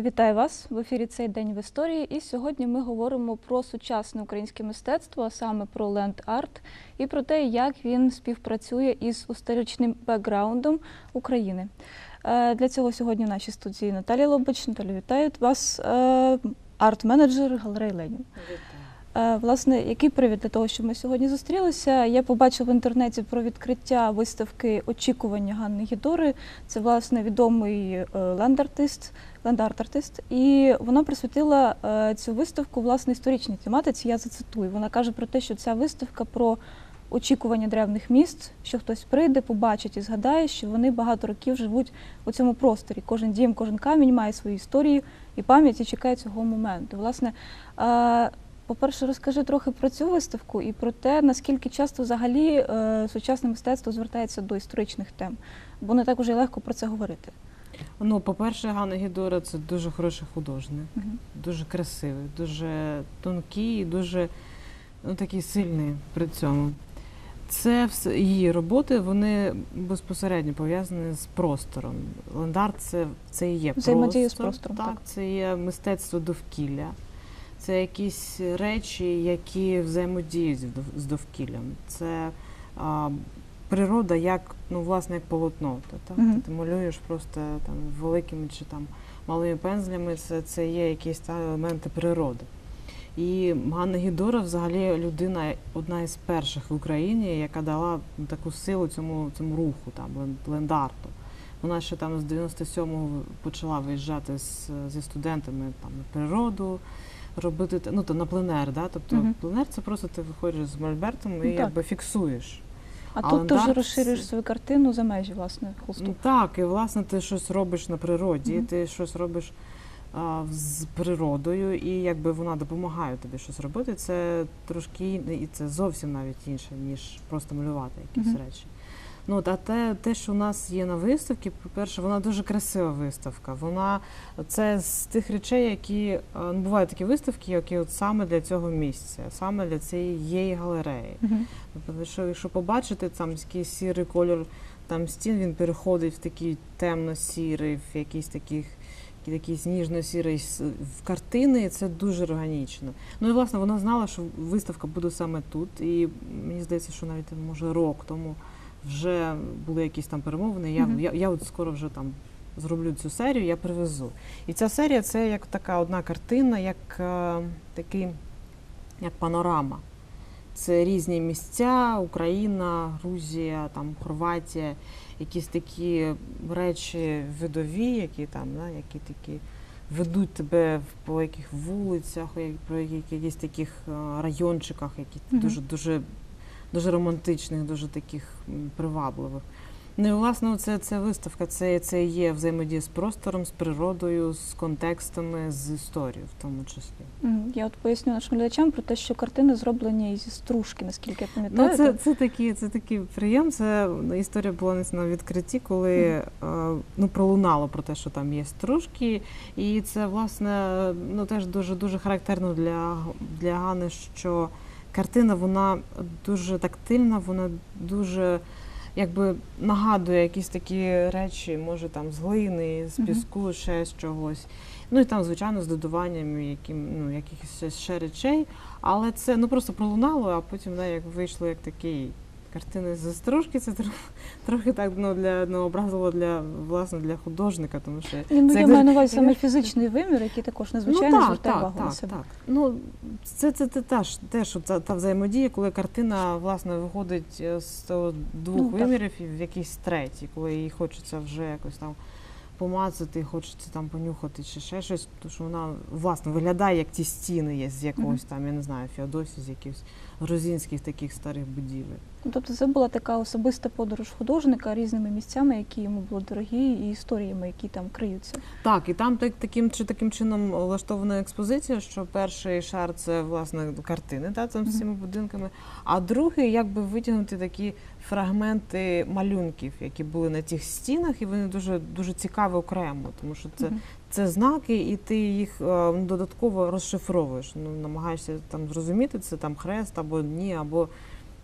Вітаю вас в ефірі цей день в історії. І сьогодні ми говоримо про сучасне українське мистецтво, а саме про ленд-арт, і про те, як він співпрацює із історичним бекграундом України. Е, Для цього сьогодні в нашій студії Наталія Лобач. Наталія, вітаю вас, е, арт-менеджер галереї Ленін. Е, Власне, який привід для того, щоб ми сьогодні зустрілися? Я побачила в інтернеті про відкриття виставки очікування Ганни Гідори. Це власне відомий е, ленд-артист, ленд-арт-артист. І вона присвятила е, цю виставку власне історичній тематиці. Я зацитую. Вона каже про те, що ця виставка про очікування древних міст, що хтось прийде, побачить і згадає, що вони багато років живуть у цьому просторі. Кожен дім, кожен камінь має свою історію і пам'ять і чекає цього моменту. Власне. По-перше, розкажи трохи про цю виставку і про те, наскільки часто взагалі е, сучасне мистецтво звертається до історичних тем, бо не так уже легко про це говорити. Ну, по-перше, Ганна Гідора це дуже хороший художник, Мгм. дуже красивий, дуже тонкий і дуже ну, такий сильний при цьому. Це все її роботи, вони безпосередньо пов'язані з простором. Лендарт це, це і є Взаємодія з простором, Так, так. це є мистецтво довкілля. Це якісь речі, які взаємодіють з довкіллям. Це а, природа як, ну, власне, як полотно. Та, так? Мгм. Ти малюєш просто там великими чи там малими пензлями, це, це є якісь та, елементи природи. І Ганна Гідора взагалі людина, одна із перших в Україні, яка дала таку силу цьому, цьому руху, там, лен- лендарту. Вона ще там з 97-го почала виїжджати з, зі студентами там, на природу, робити ну, то на пленер. Да? Тобто Мгм. пленер це просто ти виходиш з мольбертом і Ну, якби фіксуєш. А, А тут ти вже розширюєш свою картину за межі власне холсту. Ну, так, і власне ти щось робиш на природі, Мгм. ти щось робиш а, з природою, і якби вона допомагає тобі щось робити, це трошки і це зовсім навіть інше, ніж просто малювати якісь Мгм. речі. Ну, от, а те, те, що у нас є на виставці, по-перше, вона дуже красива виставка. Вона це з тих речей, які е, ну, бувають такі виставки, які от саме для цього місця, саме для цієї галереї. Мгм. Тобто, що, якщо побачити там якийсь сірий кольор там стін, він переходить в такий темно-сірий, в якийсь таких якийсь ніжно-сірий в картини, і це дуже органічно. Ну і власне вона знала, що виставка буде саме тут. І мені здається, що навіть може рок тому вже були якісь там перемовини. Я, Мгм. я, я от скоро вже там зроблю цю серію, я привезу. І ця серія це як така одна картина, як е, такий, як панорама. Це різні місця, Україна, Грузія, там Хорватія, якісь такі речі видові, які там, да, які такі ведуть тебе по яких вулицях, по яких- якісь таких е, райончиках, які Мгм. дуже дуже дуже романтичних, дуже таких привабливих. Ну і власне, це, це виставка, це, це є взаємодія з простором, з природою, з контекстами, з історією в тому числі. Я от поясню нашим глядачам про те, що картини зроблені зі стружки, наскільки я Ну, пам'ятаю. це, то- це, такий, це такий прийом. Це ну, історія була десь на відкритті, коли ну, пролунало про те, що там є стружки. І це, власне, ну, теж дуже, дуже характерно для, для Гани, що картина вона дуже тактильна, вона дуже якби нагадує якісь такі речі, може там з глини, з піску, ще з чогось. Ну і там, звичайно, з додаванням яким, ну, якихось ще- ще речей. Але це ну просто пролунало, а потім да, як вийшло як такий картини з стружки, це трохи, трохи так ну, для ну, образило для власне для художника, тому що ну, це я маю на увазі саме фізичний вимір, який також надзвичайно ну, так, звертає так, увагу на так, себе. так. Ну це, це, це теж те, що та, та взаємодія, коли картина власне виходить е, з того двох Ну, вимірів і в якийсь третій, коли їй хочеться вже якось там. Помацати, хочеться там понюхати чи ще щось, тому що вона власне виглядає як ті стіни є з якогось там, я не знаю, Феодосії, з якихось грузинських таких старих будівель. Ну, Тобто це була така особиста подорож художника різними місцями, які йому були дорогі, і історіями, які там криються. Так, і там так, таким чи таким чином влаштована експозиція, що перший шар це власне картини, та там з цими будинками, а другий якби витягнути такі фрагменти малюнків, які були на тих стінах, і вони дуже дуже цікаві окремо, тому що це. Це знаки, і ти їх е, додатково розшифровуєш. Ну намагаєшся там зрозуміти, це там хрест або ні, або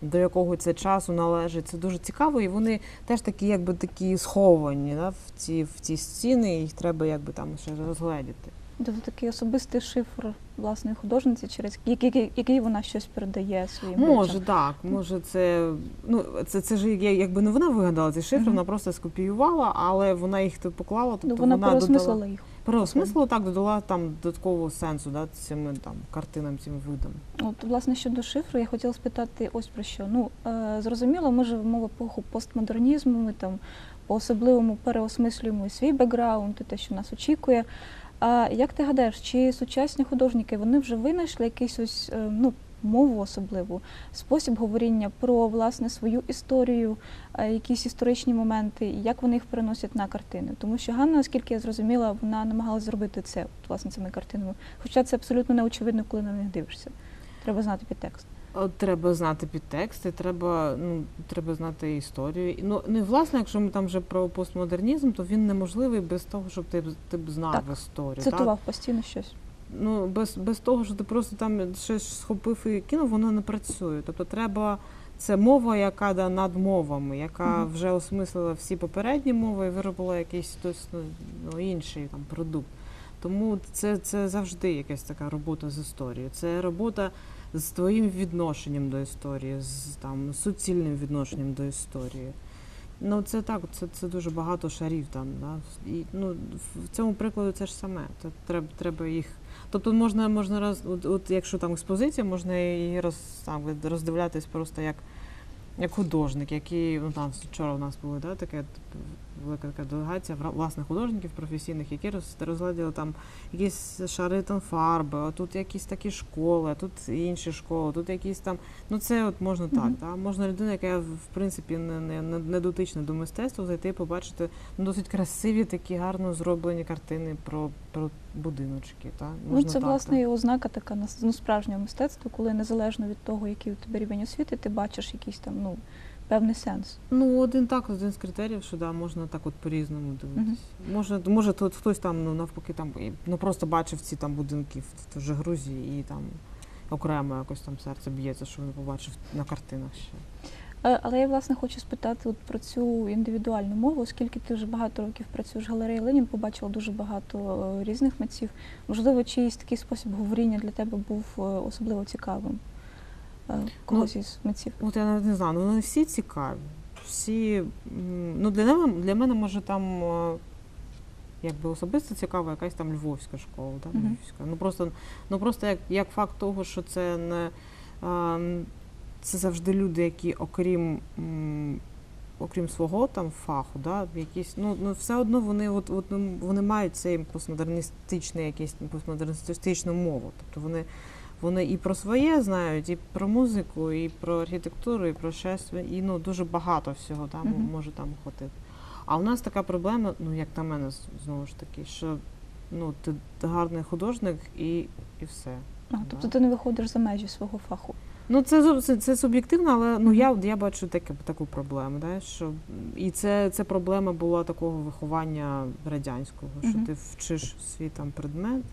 до якого це часу належить. Це дуже цікаво, і вони теж такі, якби такі сховані да, в ці в ці стіни, і їх треба якби там ще розгледіти. Тобто такий особистий шифр власної художниці, через який, який вона щось передає своїм Може, речам. так. Може, це ну це, це ж якби не вона вигадала ці шифри, Мгм. вона просто скопіювала, але вона їх тут поклала. Тобто Ну, вона додала переосмислила їх. переосмислила, так, додала там додаткового сенсу, да, цими там картинам, цим видам. От, власне, щодо шифру, я хотіла спитати ось про що. Ну, е, зрозуміло, ми живемо в епоху постмодернізму, ми там по-особливому переосмислюємо і свій бекграунд, і те, що нас очікує. А як ти гадаєш, чи сучасні художники вони вже винайшли якийсь ось е, ну, мову особливу, спосіб говоріння про власне свою історію, е, якісь історичні моменти, і як вони їх переносять на картини? Тому що Ганна, оскільки я зрозуміла, вона намагалася зробити це от, власне цими картинами. Хоча це абсолютно не очевидно, коли на них дивишся. Треба знати підтекст. Треба знати підтексти, треба, ну, треба знати історію. Ну, ну, і, власне, якщо ми там вже про постмодернізм, то він неможливий без того, щоб ти, ти б знав Так, історію. так? Цитував постійно щось. Ну, без, без того, що ти просто там щось схопив і кинув, воно не працює. Тобто треба. Це мова, яка да, над мовами, яка вже осмислила всі попередні мови і виробила якийсь хтось, ну, ну, інший там, продукт. Тому це, це завжди якась така робота з історією. Це робота з твоїм відношенням до історії, з там, суцільним відношенням до історії. Ну, це так, це, це дуже багато шарів там. Да? І, ну, в цьому прикладі це ж саме. Це треба, треба їх. Тобто можна, можна роз, от, от якщо там експозиція, можна її роз, там, роздивлятись просто як, як художник, який ну там вчора у нас було да, таке велика така делегація власне художників професійних, які роз, там якісь шари там фарби, а тут якісь такі школи, а тут інші школи, тут якісь там. Ну це от можна так. Мгм. Да? Можна людина, яка в принципі не, не, не, не дотична до мистецтва, зайти і побачити ну, досить красиві такі гарно зроблені картини про, про будиночки. Та? Ну, це так, власне так. і ознака така нас- ну, справжнього мистецтва, коли незалежно від того, який у тебе рівень освіти, ти бачиш якийсь там ну, певний сенс. Ну, один так, один з критеріїв, що да, можна так от по-різному дивитися. Може, може тут хтось там ну, навпаки там і, ну, просто бачив ці там будинки в же Грузії і там окремо якось там серце б'ється, що він побачив на картинах ще. Е, Але я власне хочу спитати от про цю індивідуальну мову, оскільки ти вже багато років працюєш в галереї Ленін, побачила дуже багато е, різних митців. Можливо, чиїсь такий спосіб говоріння для тебе був е, особливо цікавим? Е, Когось із митців. От я навіть не знаю, ну вони всі цікаві. Всі, ну для мене, для мене може там е, якби особисто цікава якась там львовська школа, да, Мгм. львівська. Ну просто, ну просто як, як факт того, що це не е, це завжди люди, які окрім. Окрім свого там фаху, да, якісь, ну, ну все одно вони от, от, ну, вони мають цей постмодерністичний якийсь постмодерністичну мову. Тобто вони, вони і про своє знають, і про музику, і про архітектуру, і про щось, і ну дуже багато всього там Мгм. може там охопити. А у нас така проблема, ну як на мене, знову ж таки, що ну ти гарний художник і, і все. А, тобто ти не виходиш за межі свого фаху. Ну, це, це, це суб'єктивно, але ну я, я бачу таке, таку проблему. Да, що, і це, це проблема була такого виховання радянського, що ти вчиш свій там предмет.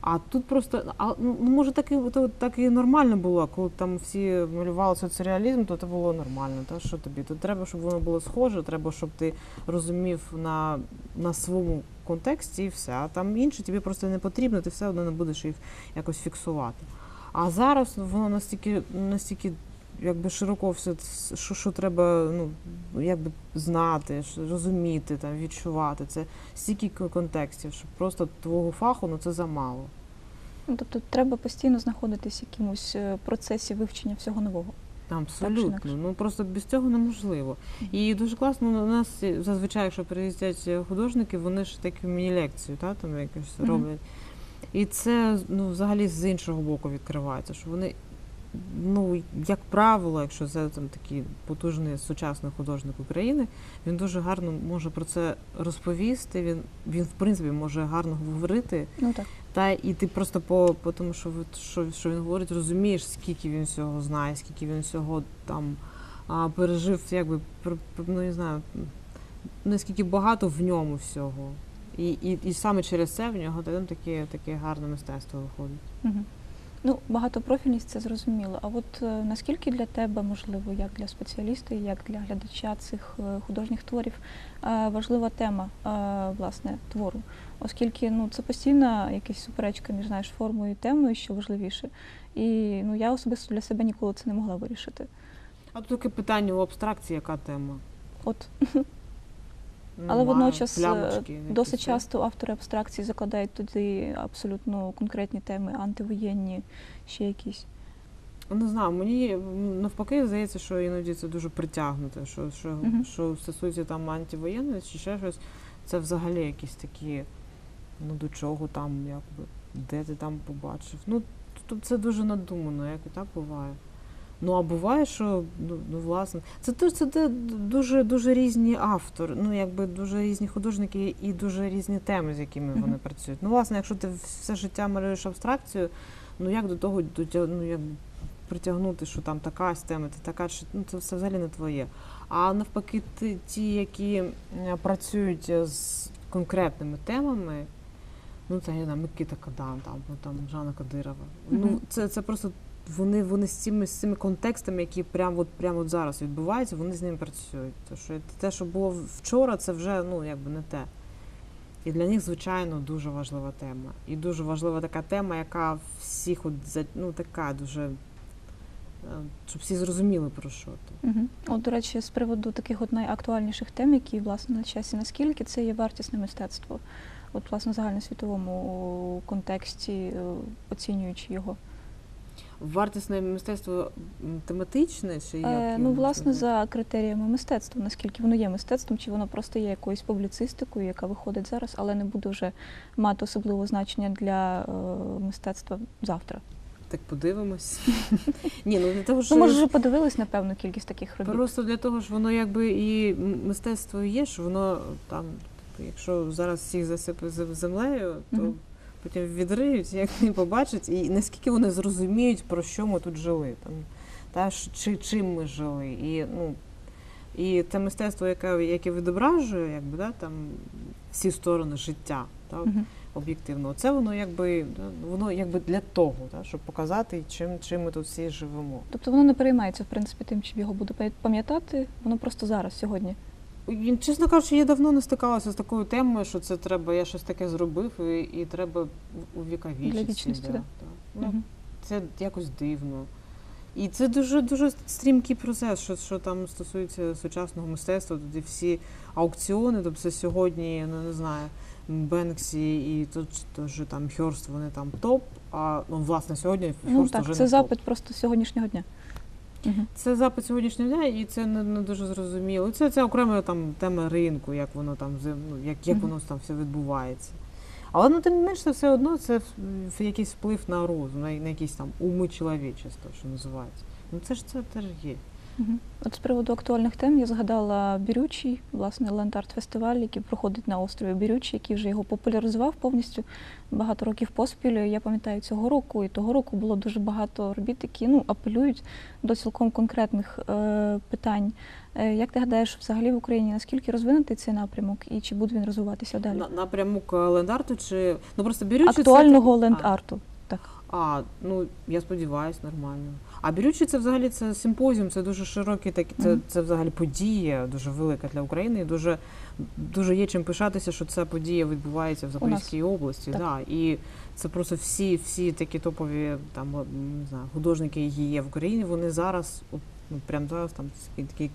А тут просто, а, ну, ну, може, так і, то, так і нормально було, коли там всі малювали соціалізм, то це було нормально. Та, що тобі? То треба, щоб воно було схоже, треба, щоб ти розумів на, на своєму контексті і все. А там інше тобі просто не потрібно, ти все одно не будеш їх якось фіксувати. А зараз воно настільки, настільки якби широко все, що, що треба ну, якби знати, розуміти, там, відчувати. Це стільки контекстів, що просто твого фаху ну, це замало. Ну, тобто треба постійно знаходитись в якомусь е, процесі вивчення всього нового. Абсолютно. Ну просто без цього неможливо. І дуже класно ну, у нас зазвичай, якщо приїздять художники, вони ж такі міні-лекцію, та, там якось роблять. І це ну, взагалі з іншого боку відкривається, що вони, ну, як правило, якщо це там такий потужний сучасний художник України, він дуже гарно може про це розповісти. Він, він в принципі може гарно говорити. Ну так. Та і ти просто по, по тому, що, ви- що, що він говорить, розумієш, скільки він всього знає, скільки він всього там а, пережив, якби ну не знаю, наскільки багато в ньому всього. І, і, і саме через це в нього там таке, таке гарне мистецтво виходить. Угу. Ну, багатопрофільність це зрозуміло. А от е, наскільки для тебе можливо, як для спеціаліста, як для глядача цих е, художніх творів, е, важлива тема е, власне твору? Оскільки ну це постійна якась суперечка між знаєш формою і темою, що важливіше. І ну я особисто для себе ніколи це не могла вирішити. А тут таке питання у абстракції, яка тема? От, але водночас е, Плямочки досить часто автори абстракції закладають туди абсолютно конкретні теми, антивоєнні, ще якісь. Не знаю, мені навпаки здається, що іноді це дуже притягнуте, що, що, Мгм. що стосується там антивоєнної чи ще щось, це взагалі якісь такі, ну до чого там, якби, де ти там побачив. Ну, тобто це дуже надумано, як і так буває. Ну, а буває, що ну, ну власне, це, теж- це де дуже дуже різні автори, ну якби дуже різні художники і дуже різні теми, з якими вони працюють. Ну, власне, якщо ти все життя малюєш абстракцію, ну як до того ну, як притягнути, що там така тема, ти така, що ну, це все взагалі не твоє. А навпаки, ти, ті, які працюють з конкретними темами, ну це я не знаю, Микита Кадан, там, там Жанна Кадирова. Ну, це, це просто вони, вони з цими, з цими контекстами, які прямо от, прямо от зараз відбуваються, вони з ними працюють. То, що те, що було вчора, це вже ну, якби не те. І для них, звичайно, дуже важлива тема. І дуже важлива така тема, яка всіх от ну, така дуже. е, Щоб всі зрозуміли про що ти. Угу. От, до речі, з приводу таких от найактуальніших тем, які власне на часі, наскільки це є вартісне мистецтво, от власне в загальносвітовому контексті, е, оцінюючи його. Вартісне мистецтво тематичне чи як? Е, ну, власне, за критеріями мистецтва, наскільки воно є мистецтвом, чи воно просто є якоюсь публіцистикою, яка виходить зараз, але не буде вже мати особливого значення для е, мистецтва завтра. Так подивимось. Ні, ну для того, що Ну, може, вже подивились на певну кількість таких робіт. Просто для того ж воно якби і мистецтво є, що воно там, типу, якщо зараз всіх засипе зем- землею, то. Потім відриють, як не побачать, і наскільки вони зрозуміють, про що ми тут жили, там, та, чи, чим ми жили. І, ну, і це мистецтво, яке, яке відображує якби, да, там, всі сторони життя. Та, об'єктивно. Це воно якби воно якби для того, да, щоб показати, чим, чим ми тут всі живемо. Тобто воно не переймається, в принципі, тим, чи його буде пам'ятати, воно просто зараз, сьогодні. Чесно кажучи, я давно не стикалася з такою темою, що це треба, я щось таке зробив, і, і треба вічності, да, да. Ну. Це якось дивно. І це дуже дуже стрімкий процес, що, що там стосується сучасного мистецтва, тоді всі аукціони, тобто сьогодні, ну не знаю, Бенксі і тут теж там Хьорст, вони там топ. А ну, власне сьогодні Ну Хьорст вже так, не це топ. запит просто сьогоднішнього дня. Мгм. Це запит сьогоднішнього дня, і це не, не дуже зрозуміло. Це, це окрема там тема ринку, як воно там ну, як, як воно там все відбувається. Але ну, тим не менше, все одно це якийсь вплив на розум, на, на якісь там уми чоловічества, що називається. Ну це ж це теж є. От з приводу актуальних тем я згадала Бірючий, власне, ленд-арт фестиваль, який проходить на острові Бірючий, який вже його популяризував повністю багато років поспіль. Я пам'ятаю цього року, і того року було дуже багато робіт, які ну, апелюють до цілком конкретних е, питань. Е, як ти гадаєш, взагалі в Україні наскільки розвинутий цей напрямок і чи буде він розвиватися далі? На, напрямок лендарту чи ну просто берючи Актуального це... ленд-арту. А, ну я сподіваюся, нормально. А берючи це взагалі це симпозіум, це дуже широкий, так це, це взагалі подія дуже велика для України. І дуже, дуже є чим пишатися, що ця подія відбувається в Запорізькій області. так. Да. І це просто всі, всі такі топові там не знаю, художники, які є в Україні, вони зараз. Ну, прямо зараз, там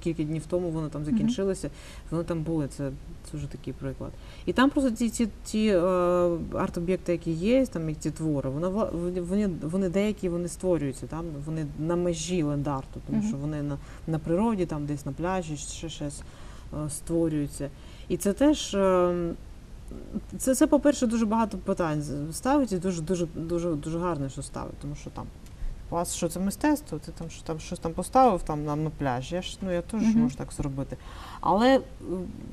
кілька днів тому вони там закінчилися, вони там були. Це, це вже такий приклад. І там просто ті, ті, ті е, арт-об'єкти, які є, там як ті твори, вони, вони, вони, деякі вони створюються, там вони на межі лендарту, тому що вони на, на природі, там десь на пляжі, ще щось е, створюються. І це теж. е, це, це, по-перше, дуже багато питань ставить, і дуже, дуже, дуже, дуже гарно, що ставить, тому що там. У вас що це мистецтво? Ти там що там щось там поставив там на, на пляж. Я ж ну я теж Мгм. можу так зробити. Але е,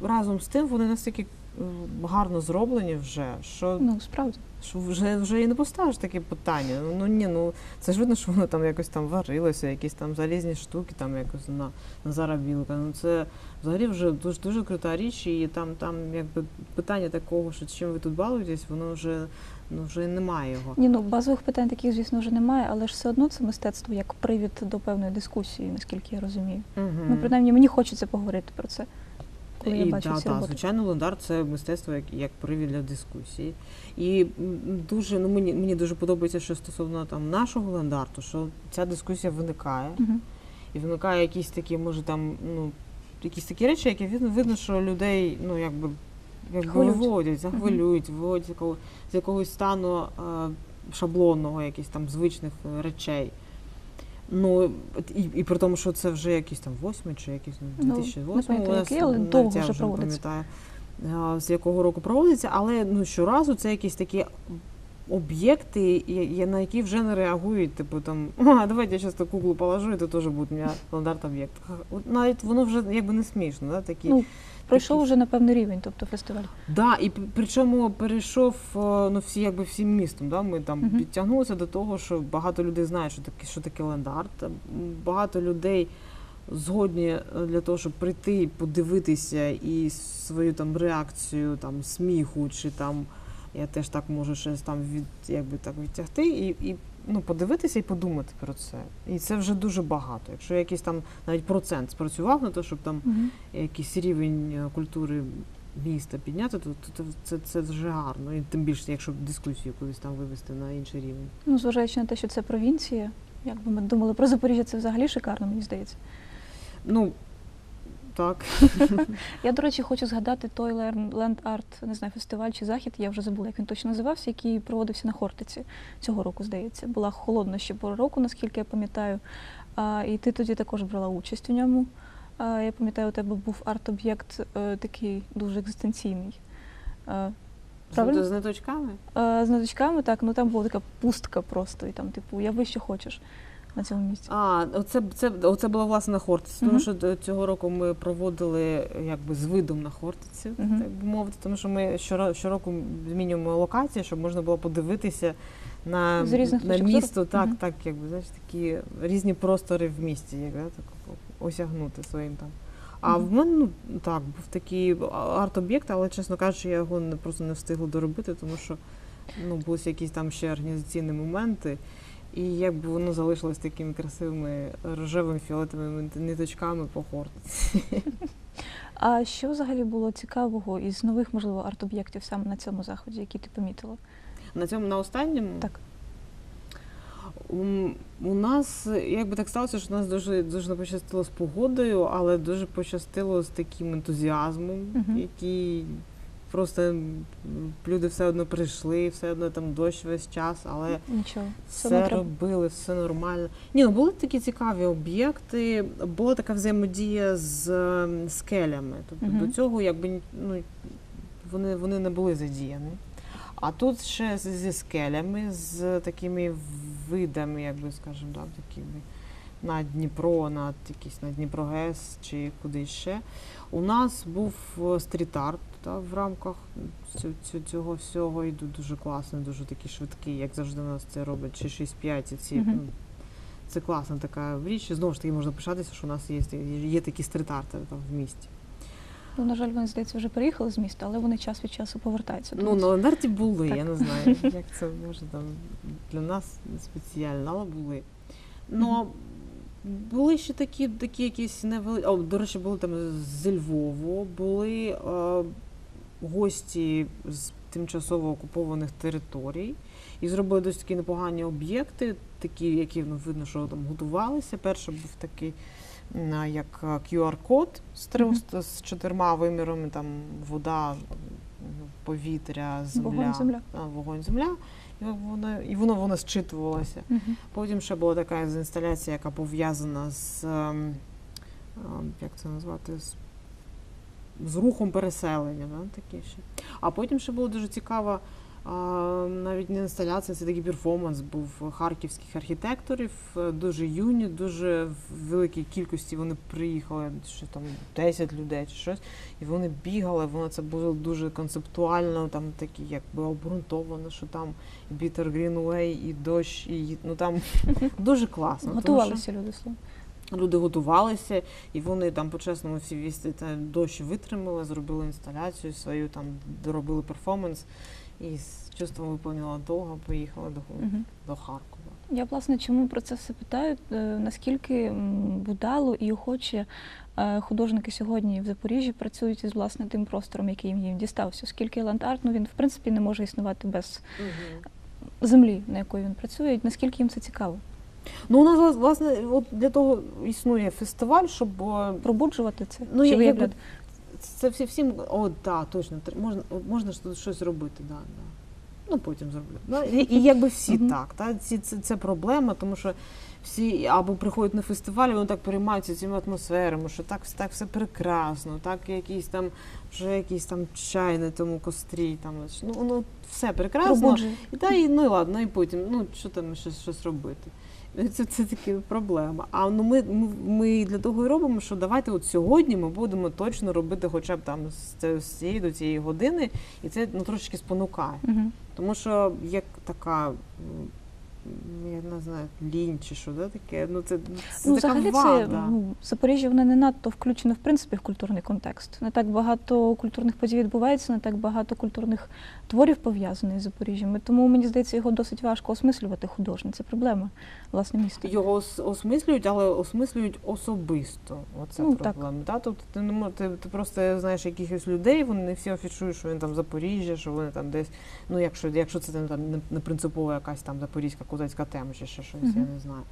разом з тим вони настільки е, гарно зроблені вже, що, Ну, справді. що вже, вже і не поставиш такі питання. Ну, ні, ну це ж видно, що воно там якось там варилося, якісь там залізні штуки, там якось на, на заробілка. Ну це взагалі вже дуже дуже крута річ, і там, там якби питання такого, що чим ви тут балуєтесь, воно вже ну вже немає його. Ні, ну базових питань таких, звісно, вже немає, але ж все одно це мистецтво як привід до певної дискусії, наскільки я розумію. Угу. Ну, принаймні, мені хочеться поговорити про це, коли я і, бачу да, роботи. звичайно, лендар це мистецтво як, як привід для дискусії. І дуже ну мені мені дуже подобається, що стосовно там нашого лендарту, що ця дискусія виникає, Мгм. і виникає якісь такі, може там, ну якісь такі речі, які видно, видно, що людей, ну якби. Якби виводять, захвилюють, виводять з якого- з якогось стану е, шаблонного, якихось там звичних е, речей. Ну, і, і при тому, що це вже якийсь там восьмий чи якийсь ну, Ну, 2008 не нас, який, але довго я вже пам'ятаю, е, з якого року проводиться, але ну щоразу це якісь такі об'єкти, на які вже не реагують, типу там, а, давайте я зараз ту куклу положу, і це теж буде у мене стандарт об'єкт. Навіть воно вже якби не смішно, да, такі. Ну, Пройшов вже на певний рівень, тобто фестиваль. Да, і причому перейшов е, ну, всі, якби всім містом. Да? Ми там Мгм. підтягнулися до того, що багато людей знають, що таке, що таке ленд-арт. Багато людей згодні е, для того, щоб прийти подивитися і свою там реакцію там сміху, чи там я теж так можу щось там від якби так відтягти, і, і ну, подивитися і подумати про це. І це вже дуже багато. Якщо якийсь там навіть процент спрацював на те, щоб там Мгм. якийсь рівень е, культури міста підняти, то, то, то це, це вже гарно. І тим більше, якщо дискусію кудись там вивести на інший рівень. Ну, зважаючи на те, що це провінція, як би ми думали про Запоріжжя, це взагалі шикарно, мені здається. Ну так. Я, до речі, хочу згадати той Land Art, не знаю, фестиваль чи захід, я вже забула, як він точно називався, який проводився на Хортиці цього року, здається. Була холодна ще пора року, наскільки я пам'ятаю. І ти тоді також брала участь у ньому. Я пам'ятаю, у тебе був арт-об'єкт е, такий дуже екзистенційний. Е, Правильно? З, з ниточками? е, з так, ну там була така пустка просто, і там, типу, я ви що хочеш на цьому місці. А, оце, це, оце було власне на Хортиці, тому що цього року ми проводили якби з видом на Хортиці, Мгм. так би мовити, тому що ми щоро- щороку змінюємо локації, щоб можна було подивитися на, на місто, так, Мгм. так, якби знаєш, такі різні простори в місті, як да, так, осягнути своїм там. А Мгм. в мене ну так, був такий арт-об'єкт, але чесно кажучи, я його не просто не встигла доробити, тому що ну, були якісь там ще організаційні моменти. І якби воно залишилось такими красивими рожевими фіолетовими ниточками по хортиці. А що взагалі було цікавого із нових, можливо, арт-об'єктів саме на цьому заході, які ти помітила? На цьому на останньому Так. У нас якби так сталося, що у нас дуже дуже не пощастило з погодою, але дуже пощастило з таким ентузіазмом, Мгм. який просто люди все одно прийшли, все одно там дощ весь час, але Нічого. Все все робили, все нормально. Ні, ну були такі цікаві об'єкти, була така взаємодія з скелями. Тобто Мгм. до цього якби ну, вони, вони не були задіяні. А тут ще зі скелями, з такими видами, як би скажемо, да, такими на Дніпро, на якісь на Дніпрогес чи куди ще. У нас був е, стріт-арт та, в рамках цього всього і ду- дуже класний, дуже такий швидкий, як завжди у нас це робить чи 6-5 і ці. Мгм. ну, Це класна така річ. Знову ж таки можна пишатися, що у нас є, є такі стріт-арти там в місті. Ну, на жаль, вони, здається, вже приїхали з міста, але вони час від часу повертаються Ну, на Лендарті були, Так. я не знаю, як це може там для нас спеціально, але були. Ну, були ще такі, такі якісь невеликі. О, до речі, були там зі Львову, були е, гості з тимчасово окупованих територій і зробили досить такі непогані об'єкти, такі, які ну, видно, що там готувалися. Перший був такий. Як QR-код з, трьох, з чотирма вимірами, там вода, повітря, земля, Вогонь, земля. а, вогонь, земля, і воно, і воно, воно зчитувалося. Мгм. Потім ще була така інсталяція, яка пов'язана з ем, ем, як це назвати, з, з рухом переселення. Да? Таке ще. А потім ще була дуже цікава. а, Навіть не інсталяція, це такий перформанс був харківських архітекторів, е, дуже юні, дуже в великій кількості вони приїхали, що там 10 людей чи щось, і вони бігали, воно це було дуже концептуально, там такі якби обґрунтовано, що там Bitter Greenway, і дощ, і ну там дуже класно. Готувалися люди словом. Люди готувалися, і вони там по-чесному всі вісти та дощ витримали, зробили інсталяцію свою, там доробили перформанс. і з чувством виповнила довго поїхала до, Мгм. до Харкова. Я власне чому про це все питаю? Е, Наскільки м, вдало і охоче е, художники сьогодні в Запоріжжі працюють із власне тим простором, який їм дістався, оскільки ланд-арт, ну він в принципі не може існувати без землі, на якої він працює, наскільки їм це цікаво. Ну, у нас власне от для того існує фестиваль, щоб е, Пробуджувати це Ну, чи я- виявляти? якби це всі всім. О, да, точно, можна, можна ж тут щось зробити, да, да. Ну, потім зроблю. Да, і, і якби всі так. Та, ці, це, це проблема, тому що всі або приходять на фестиваль, вони так переймаються цими атмосферами, що так, так все прекрасно, так якийсь там, вже якийсь там чай на тому кострі, там, ну, ну все прекрасно. І та і ну і ладно, і потім, ну що там щось, щось робити. Це, це таки проблема. А ну ми, ми, для того і робимо, що давайте от сьогодні ми будемо точно робити хоча б там з, цієї до цієї години, і це ну, трошечки спонукає. угу. Тому що як така, я не знаю, лінь чи що, да, таке, ну це, це Ну, така взагалі, вада. це ну, Запоріжжя воно не надто включено в принципі в культурний контекст. Не так багато культурних подій відбувається, не так багато культурних творів пов'язаних з Запоріжжям. І Тому мені здається, його досить важко осмислювати художньо. Це проблема власне міста. Його ос- осмислюють, але осмислюють особисто. Оце Ну, так. проблема. Та? Тобто ти не мож- ти, ти просто знаєш якихось людей, вони не всі афішують, що він там Запоріжжя, що вони там десь. Ну, якщо, якщо це там не, не принципова якась там запорізька козацька тема чи ще щось, я не знаю.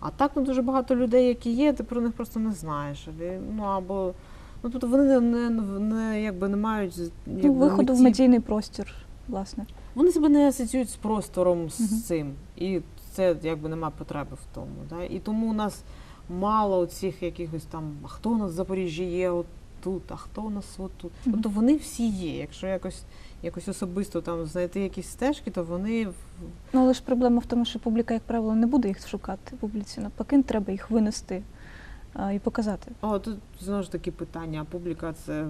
А так ну, дуже багато людей, які є, ти про них просто не знаєш. Ну або ну тобто вони не, не, не якби не мають якби, Ну, виходу в медійний простір, власне. вони себе не асоціюють з простором з Мгм. цим. І це якби нема потреби в тому. Да? І тому у нас мало цих якихось там, а хто у нас в Запоріжжі є от тут, а хто у нас от тут. Мгм. Тобто вони всі є. Якщо якось, якось особисто там знайти якісь стежки, то вони Ну, але ж проблема в тому, що публіка, як правило, не буде їх шукати. Публіці навпаки, треба їх винести а, і показати. О, тут знову ж таки питання, а публіка це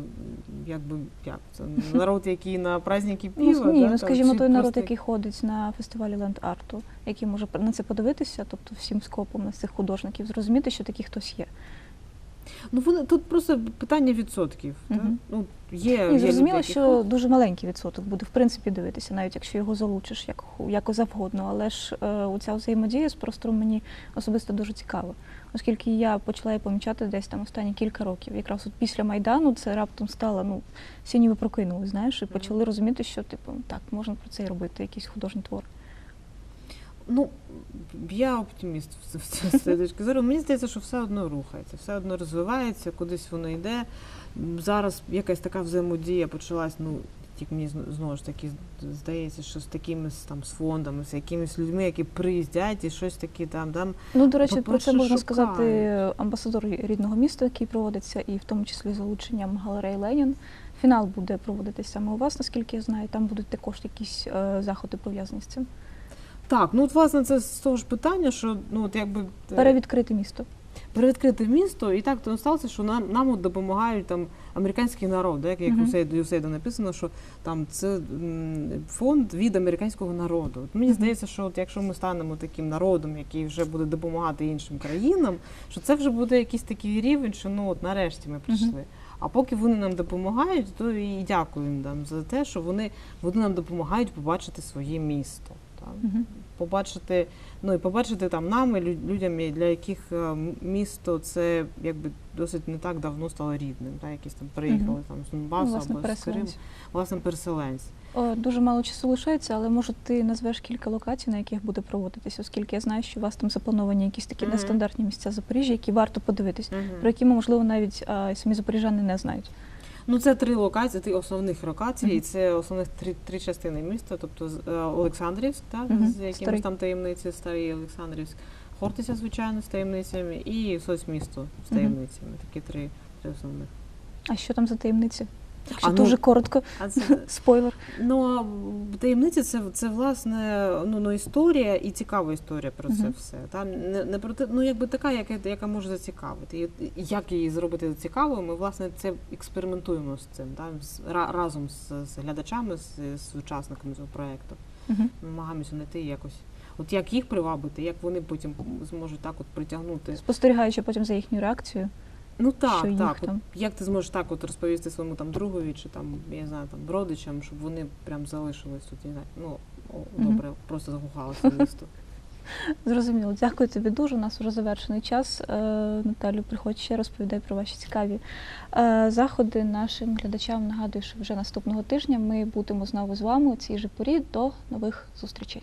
якби як це народ, який на праздники Ну, піва. ні, да, ну скажімо, чи той народ, який ходить на фестивалі ленд-арту, який може на це подивитися, тобто всім скопом на цих художників, зрозуміти, що такий хтось є. Ну вони тут просто питання відсотків. Ну, є, І є люди, зрозуміло, які що дуже маленький відсоток буде в принципі дивитися, навіть якщо його залучиш як як завгодно. Але ж е, оця взаємодія з простором мені особисто дуже цікава, оскільки я почала її помічати десь там останні кілька років. Якраз от після майдану це раптом стало, ну всі ніби прокинули, знаєш, і почали розуміти, що типу так можна про це і робити, якийсь художній твор. Ну, я оптиміст з- цієї точки зору. Мені здається, що все одно рухається, все одно розвивається, кудись воно йде. Зараз якась така взаємодія почалась, ну, тільки мені знову ж таки здається, що з такими там, з фондами, з якимись людьми, які приїздять і щось таке там, там. Ну, до речі, про це можна шукають. сказати амбасадор рідного міста, який проводиться, і в тому числі залученням галереї Ленін. Фінал буде проводитись саме у вас, наскільки я знаю. Там будуть також якісь е, заходи пов'язані з цим. Так, ну от власне це з того ж питання, що ну от якби е, Перевідкрити місто. перевідкрити місто, і так то сталося, що нам, нам от допомагають там американський народ, да, як, як Мгм. у Юсейда написано, що там це фонд від американського народу. От мені Мгм. здається, що от якщо ми станемо таким народом, який вже буде допомагати іншим країнам, що це вже буде якийсь такий рівень, що ну от нарешті ми прийшли. А поки вони нам допомагають, то і дякую нам за те, що вони, вони нам допомагають побачити своє місто. Побачити, ну і побачити там нами, людям, для яких е, місто це якби досить не так давно стало рідним, та якісь там приїхали там з Ну, Донбасу або з Криму, переселенці. власне переселенці. О, Дуже мало часу лишається, але може ти назвеш кілька локацій, на яких буде проводитися, оскільки я знаю, що у вас там заплановані якісь такі Мгм. нестандартні місця Запоріжжя, які варто подивитись, про які, можливо, навіть а, самі запоріжани не знають. Ну це три локації, три основних локації, і це основних три, три частини міста, тобто е, Олександрівськ, так, Мгм. з якимось Старий. там таємниці, старий Олександрівськ, Хортиця, звичайно, з таємницями, і соцмісто з Мгм. таємницями. Такі три, три основних. А що там за таємниці? Якщо А, ну, коротко, А це спойлер. Ну, а таємниця це, це власне ну, ну, історія і цікава історія про це Мгм. все. Там не, не про те, ну якби така, яка, яка може зацікавити. І як її зробити цікавою, ми власне це експериментуємо з цим, так, з, ра- разом з, з глядачами, з, з учасниками цього проєкту. Мгм. Намагаємося знайти якось. От як їх привабити, як вони потім зможуть так от притягнути. Спостерігаючи потім за їхньою реакцією, Ну так, що їх так. От як ти зможеш так от розповісти своєму там другові чи там, я не знаю, там родичам, щоб вони прям залишились тут, я не знаю, ну о, добре, просто загукалися в місто. Зрозуміло, дякую тобі дуже. У нас вже завершений час. Е, Наталю, приходь ще розповідай про ваші цікаві е, заходи нашим глядачам. Нагадую, що вже наступного тижня ми будемо знову з вами у цій же порі. До нових зустрічей.